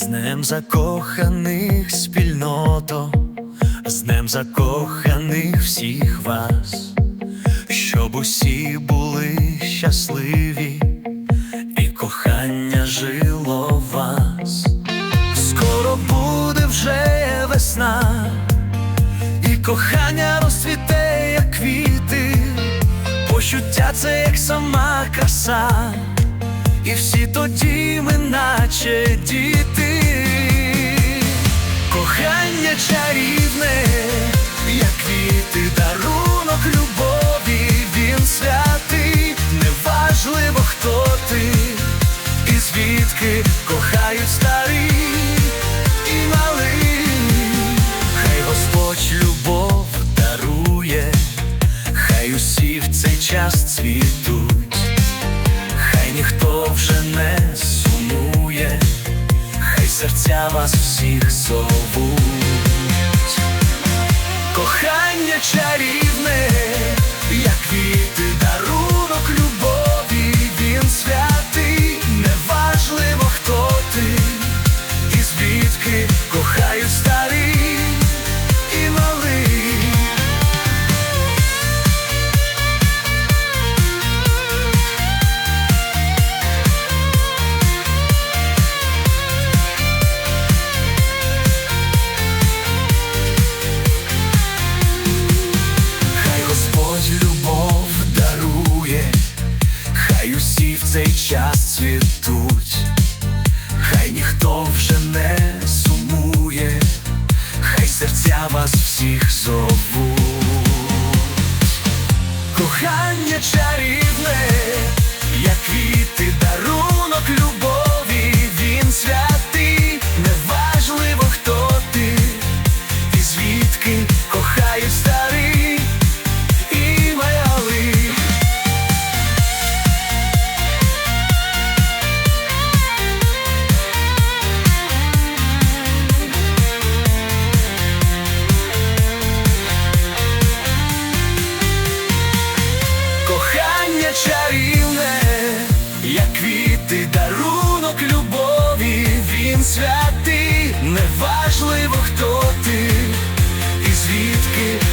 днем закоханих спільното, з днем закоханих всіх вас, щоб усі були щасливі, і кохання жило вас. Скоро буде вже весна, і кохання розцвіте, як квіти, почуття це як сама краса. І всі тоді ми наче діти, кохання чарівне, як квіти, дарунок любові, він святий, неважливо, хто ти, і звідки кохають старі і малий, хай Господь любов дарує, хай усі в цей час цвітуть. Хай ніхто вже не сумує, хай серця вас всіх зовуть. Кохання чарівне, святий, неважливо, хто ти і звідки